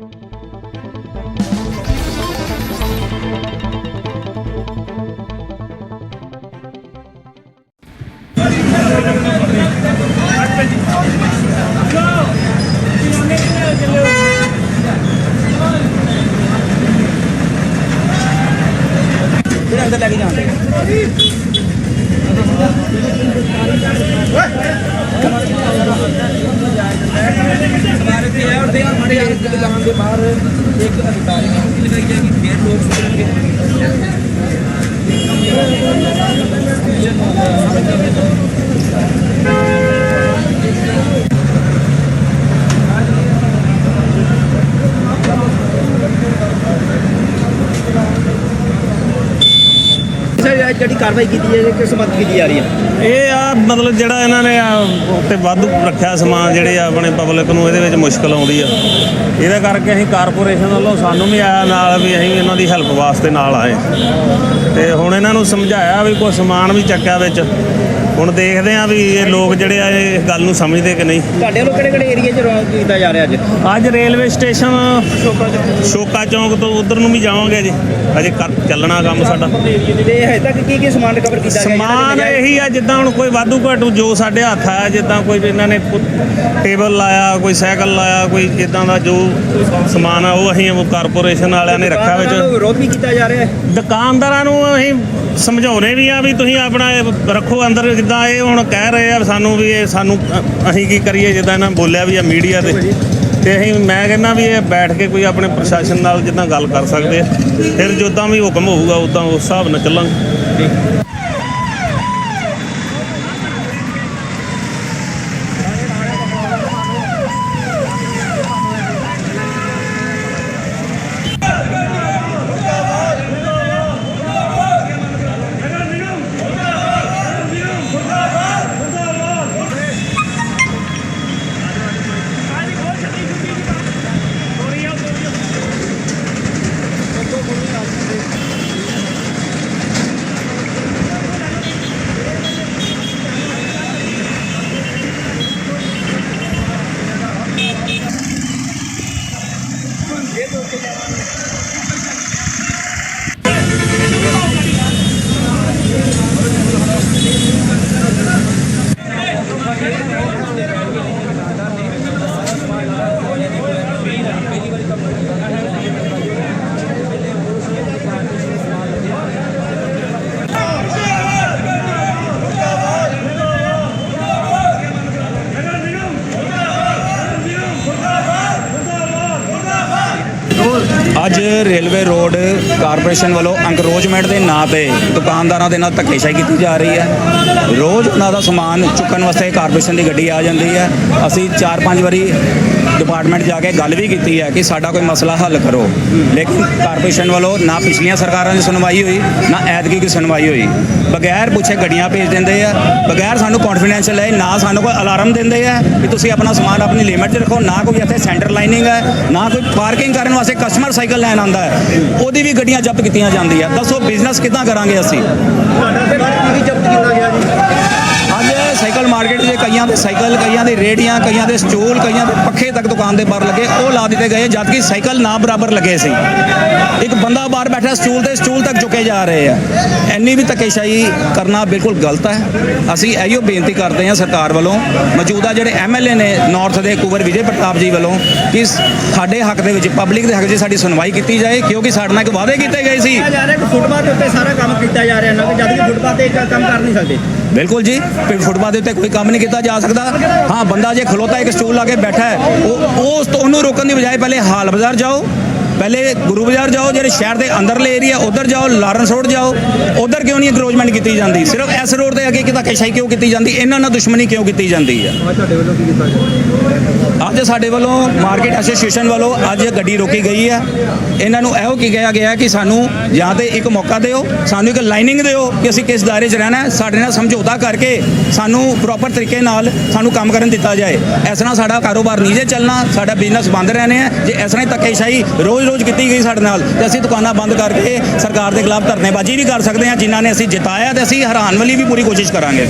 ਜਿਹੜਾ ਅੰਦਰ ਲੈ ਕੇ ਜਾਂਦੇ ਸਵਾਰੇ ਤੇ ਹੈ ਔਰ ਦੇ ਮਾੜੇ ਇੱਕ ਦੁਕਾਨ ਦੇ ਬਾਹਰ ਇੱਕ ਅਧਿਕਾਰੀ ਨੇ ਲਗਾਈ ਹੈ ਕਿ ਫੇਰ ਲੋਕ ਸੁਣਨਗੇ ਸਰ ਜਿਹੜੀ ਕਾਰਵਾਈ ਕੀਤੀ ਹੈ, ਕਿਸ ਸੰਬੰਧ ਕੀਤੀ ਜਾ ਰਹੀ ਹੈ? ਇਹ ਆ ਮਤਲਬ ਜਿਹੜਾ ਇਹਨਾਂ ਨੇ ਆ ਉੱਤੇ ਵਾਧੂ ਰੱਖਿਆ ਸਮਾਨ ਜਿਹੜੇ ਆ ਆਪਣੇ ਪਬਲਿਕ ਨੂੰ, ਇਹਦੇ ਵਿੱਚ ਮੁਸ਼ਕਲ ਆਉਂਦੀ ਆ। ਇਹਦੇ ਕਰਕੇ ਅਸੀਂ ਕਾਰਪੋਰੇਸ਼ਨ ਵੱਲੋਂ ਸਾਨੂੰ ਵੀ ਆਇਆ ਨਾਲ ਵੀ ਅਸੀਂ ਇਹਨਾਂ ਦੀ ਹੈਲਪ ਵਾਸਤੇ ਨਾਲ ਆਏ। ਤੇ ਹੁਣ ਇਹਨਾਂ ਨੂੰ ਸਮਝਾਇਆ ਵੀ ਕੋਈ ਸਮਾਨ ਵੀ ਚੱਕਿਆ ਵਿੱਚ। ਹੁਣ ਦੇਖਦੇ ਆ ਵੀ ਇਹ ਲੋਕ ਜਿਹੜੇ ਆ ਇਹ ਗੱਲ ਨੂੰ ਸਮਝਦੇ ਕਿ ਨਹੀਂ। ਤੁਹਾਡੇ ਵੱਲੋਂ ਕਿਹੜੇ ਕਿਹੜੇ ਏਰੀਆ 'ਚ ਰੌਂਗ ਕੀਤਾ ਜਾ ਰਿਹਾ ਅੱਜ? ਅੱਜ ਰੇਲਵੇ ਸਟੇਸ਼ਨ ਸ਼ੋਕਾ ਚੌਂਕ ਤੋਂ। ਉਧਰ ਨੂੰ ਵੀ ਜਾਵਾਂਗੇ ਜੀ ਅਜੇ ਕਰ ਚੱਲਣਾ ਕੰਮ ਸਾਡਾ। ਤੇ ਹਜੇ ਤੱਕ ਕੀ ਕੀ ਸਮਾਨ ਰਿਕਵਰ ਕੀਤਾ ਗਿਆ ਸਮਾਨ ਇਹੀ ਆ ਜਿੱਦਾਂ ਹੁਣ ਕੋਈ ਵਾਧੂ ਘਾਟੂ ਜੋ ਸਾਡੇ ਹੱਥ ਆਇਆ ਜਿੱਦਾਂ ਕੋਈ ਇਹਨਾਂ ਨੇ ਪੁ- ਟੇਬਲ ਲਾਇਆ ਕੋਈ ਸਾਈਕਲ ਲਾਇਆ ਕੋਈ ਇਦਾਂ ਦਾ ਜੋ ਸਮਾਨ ਆ ਉਹ ਅਸੀਂ ਉਹ ਕਾਰਪੋਰੇਸ਼ਨ ਵਾਲਿਆਂ ਨੇ ਰੱਖਿਆ ਵਿੱਚ। ਵਿਰੋਧ ਵੀ ਕੀਤਾ ਜਾ ਰਿਹਾ ਹੈ? ਦੁਕਾਨਦਾਰਾਂ ਨੂੰ ਅਸੀਂ ਸਮਝਾਉਣੇ ਵੀ ਆ ਵੀ ਤੁਸੀਂ ਆਪਣਾ ਇਹ ਰੱਖੋ ਅੰਦਰ ਜਿੱਦਾਂ ਇਹ ਹੁਣ ਕਹਿ ਰਹੇ ਆ ਸਾਨੂੰ ਵੀ ਇਹ ਸਾਨੂੰ, ਅਸੀਂ ਕੀ ਕਰੀਏ, ਜਿੱਦਾਂ ਇਹਨਾਂ ਬੋਲਿਆ ਵੀ ਆ ਮੀਡੀਆ ਤੇ। ਤੇ ਅਸੀਂ, ਮੈਂ ਕਹਿੰਦਾ ਵੀ ਇਹ ਬੈਠ ਕੇ ਕੋਈ ਆਪਣੇ ਪ੍ਰਸ਼ਾਸਨ ਨਾਲ ਜਿੱਦਾਂ ਗੱਲ ਕਰ ਸਕਦੇ ਆ। ਫਿਰ ਜਿੱਦਾਂ ਵੀ ਹੁਕਮ ਹੋਊਗਾ, ਉਦਾਂ ਉਸ ਹਿਸਾਬ ਨਾਲ ਚੱਲਾਂਗੇ। ਅੱਜ ਰੇਲਵੇ ਰੋਡ ਕਾਰਪੋਰੇਸ਼ਨ ਵੱਲੋਂ ਅੰਕਰੋਚਮੈਂਟ ਦੇ ਨਾਂ ਤੇ ਦੁਕਾਨਦਾਰਾਂ ਦੇ ਨਾਲ ਧੱਕੇਸ਼ਾਹੀ ਕੀਤੀ ਜਾ ਰਹੀ ਹੈ। ਰੋਜ਼ ਉਹਨਾਂ ਦਾ ਸਮਾਨ ਚੁੱਕਣ ਵਾਸਤੇ ਕਾਰਪੋਰੇਸ਼ਨ ਦੀ ਗੱਡੀ ਆ ਜਾਂਦੀ ਹੈ। ਅਸੀਂ 4-5 ਵਾਰੀ ਡਿਪਾਰਟਮੈਂਟ ਜਾ ਕੇ ਗੱਲ ਵੀ ਕੀਤੀ ਹੈ ਕਿ ਸਾਡਾ ਕੋਈ ਮਸਲਾ ਹੱਲ ਕਰੋ। ਲੇਕਿਨ ਕਾਰਪੋਰੇਸ਼ਨ ਵੱਲੋਂ ਨਾ ਪਿਛਲੀਆਂ ਸਰਕਾਰਾਂ ਦੀ ਸੁਣਵਾਈ ਹੋਈ, ਨਾ ਐਤਕੀ ਦੀ ਸੁਣਵਾਈ ਹੋਈ। ਬਗੈਰ ਪੁੱਛੇ ਗੱਡੀਆਂ ਭੇਜ ਦਿੰਦੇ ਆ, ਬਗੈਰ ਸਾਨੂੰ ਕੌਨਫੀਡੈਂਸ਼ੀਅਲ ਹੈ ਨਾ ਸਾਨੂੰ ਕੋਈ ਅਲਾਰਮ ਦਿੰਦੇ ਆ ਕਿ ਤੁਸੀਂ ਆਪਣਾ ਸਮਾਨ ਆਪਣੀ ਲਿਮਿਟ 'ਚ ਰੱਖੋ, ਨਾ ਕੋਈ ਇੱਥੇ ਸੈਂਟਰ ਲਾਈਨਿੰਗ ਹੈ, ਨਾ ਕੋਈ ਪਾਰਕਿੰਗ ਕਰਨ ਵਾਸਤੇ ਕਸਟਮਰ ਸਾਈਕਲ ਲੈਣ ਆਉਂਦਾ ਹੈ। ਉਹਦੀ ਵੀ ਗੱਡੀਆਂ ਜ਼ਬਤ ਕੀਤੀਆਂ ਜਾਂਦੀ ਹੈ ਦੱਸੋ ਬਿਜ਼ਨਸ ਕਿੱਦਾਂ ਕਰਾਂਗੇ ਅਸੀਂ? ਅੱਜ ਸਾਈਕਲ ਮਾਰਕੀਟ 'ਚ ਕਈਆਂ ਦੇ ਸਾਈਕਲ ਕਈਆਂ ਦੇ ਰੇੜੀਆਂ ਕਈਆਂ ਦੇ ਸਟੂਲ ਕਈਆਂ ਦੇ ਪੱਖੇ ਤੱਕ ਦੁਕਾਨ ਦੇ ਬਾਹਰ ਲੱਗੇ। ਉਹ ਲਾ ਦਿੱਤੇ ਗਏ ਜਦ ਕਿ ਸਾਈਕਲ ਨਾ ਬਰਾਬਰ ਲੱਗੇ ਸੀ। ਇੱਕ ਬੰਦਾ ਬਾਹਰ ਬੈਠਾ ਸਟੂਲ ਤੇ ਸਟੂਲ ਤੱਕ ਝੁਕੇ ਜਾ ਰਹੇ ਆ। ਇੰਨੀ ਵੀ ਧੱਕੇਸ਼ਾਹੀ ਕਰਨਾ ਬਿਲਕੁਲ ਗਲਤ ਹੈ। ਅਸੀਂ ਇਹੀਓ ਬੇਨਤੀ ਕਰਦੇ ਹਾਂ ਸਰਕਾਰ ਵੱਲੋਂ ਮੌਜੂਦਾ ਜਿਹੜੇ ਐਮਐਲਏ ਨੇ ਨਾਰਥ ਦੇ ਕੁਵਰ ਵਿਜੇ ਪ੍ਰਤਾਪ ਜੀ ਵੱਲੋਂ ਕਿ ਸਾਡੇ ਹੱਕ ਦੇ ਵਿੱਚ ਪਬਲਿਕ ਦੇ ਹੱਕ 'ਚ ਸਾਡੀ ਸੁਣਵਾਈ ਕੀਤੀ ਜਾਏ ਕਿਉਂਕਿ ਸਾਡੇ ਨਾਲ ਇੱਕ ਵਾਅਦੇ ਕੀਤੇ ਗਏ ਸੀ। ਜਾ ਰਿਹਾ ਕਿ ਫੁੱਟਪਾਥ ਦੇ ਉੱਤੇ ਸਾਰਾ ਕੰਮ ਕੀਤਾ ਜਾ ਰਿਹਾ ਨਾ ਕਿ ਜਦ ਕਿ ਫੁੱਟਪਾਥ ਤੇ ਕੰਮ ਕਰ ਨਹੀਂ ਸਕਦੇ। ਬਿਲਕੁਲ ਜੀ ਫੁੱਟਬਾਲ ਦੇ ਉੱਤੇ ਕੋਈ ਕੰਮ ਨਹੀਂ ਕੀਤਾ ਜਾ ਸਕਦਾ। ਹਾਂ, ਬੰਦਾ ਜੇ ਖਲੋਤਾ, ਇੱਕ ਸਟੂਲ ਲਾ ਕੇ ਬੈਠਾ ਹੈ, ਉਹ ਉਸ ਤੋਂ ਉਹਨੂੰ ਰੋਕਣ ਦੀ ਬਜਾਏ ਪਹਿਲੇ ਹਾਲ ਬਾਜ਼ਾਰ ਜਾਓ। ਪਹਿਲੇ ਗੁਰੂ ਬਾਜ਼ਾਰ ਜਾਓ ਜਿਹੜੇ ਸ਼ਹਿਰ ਦੇ ਅੰਦਰਲੇ ਏਰੀਆ ਉਧਰ ਜਾਓ ਲਾਰੈਂਸ ਰੋਡ ਜਾਓ ਉਧਰ ਕਿਉਂ ਨਹੀਂ ਇੰਕਰੋਚਮੈਂਟ ਕੀਤੀ ਜਾਂਦੀ? ਸਿਰਫ ਇਸ ਰੋਡ ਤੇ ਅੱਗੇ ਕਿਤਾ ਕਸ਼ਾਈ ਕਿਉਂ ਕੀਤੀ ਜਾਂਦੀ? ਇਹਨਾਂ ਨਾਲ ਦੁਸ਼ਮਣੀ ਕਿਉਂ ਕੀਤੀ ਜਾਂਦੀ ਹੈ ਅੱਜ ਸਾਡੇ ਵੱਲੋਂ ਮਾਰਕੀਟ ਐਸੋਸੀਏਸ਼ਨ ਵੱਲੋਂ ਅੱਜ ਗੱਡੀ ਰੋਕੀ ਗਈ ਹੈ ਇਹਨਾਂ ਨੂੰ ਇਹੋ ਕੀ ਕਿਹਾ ਗਿਆ ਕਿ ਸਾਨੂੰ ਜਾਂ ਤੇ ਇੱਕ ਮੌਕਾ ਦਿਓ ਸਾਨੂੰ ਇੱਕ ਲਾਈਨਿੰਗ ਦਿਓ ਕਿ ਅਸੀਂ ਕਿਸ ਦਾਇਰੇ 'ਚ ਰਹਿਣਾ ਹੈ। ਸਾਡੇ ਨਾਲ ਸਮਝੌਤਾ ਕਰਕੇ ਸਾਨੂੰ ਪ੍ਰੋਪਰ ਤਰੀਕੇ ਨਾਲ ਸਾਨੂੰ ਕੰਮ ਕਰਨ ਦਿੱਤਾ ਜਾਏ। ਇਸ ਤਰ੍ਹਾਂ ਸਾਡਾ ਕਾਰੋਬਾਰ ਨਹੀਂ ਜੇ ਚੱਲਣਾ ਸਾਡਾ ਬਿਜ਼ਨਸ ਬੰਦ ਰਹਿਣੇ ਹੈ ਜੇ ਇਸ ਤਰ੍ਹਾਂ ਹੀ ਧੱਕੇਸ਼ਾਹੀ ਰੋਜ਼-ਰੋਜ਼ ਕੀਤੀ ਗਈ ਸਾਡੇ ਨਾਲ ਤੇ ਅਸੀਂ ਦੁਕਾਨਾਂ ਬੰਦ ਕਰਕੇ ਸਰਕਾਰ ਦੇ ਖਿਲਾਫ ਧਰਨੇਬਾਜ਼ੀ ਵੀ ਕਰ ਸਕਦੇ ਹਾਂ, ਜਿਨ੍ਹਾਂ ਨੇ ਅਸੀਂ ਜਿਤਾਇਆ ਤੇ ਅਸੀਂ ਹਰਾਨ ਵਾਲੀ ਵੀ ਪੂਰੀ ਕੋਸ਼ਿਸ਼ ਕਰਾਂਗੇ।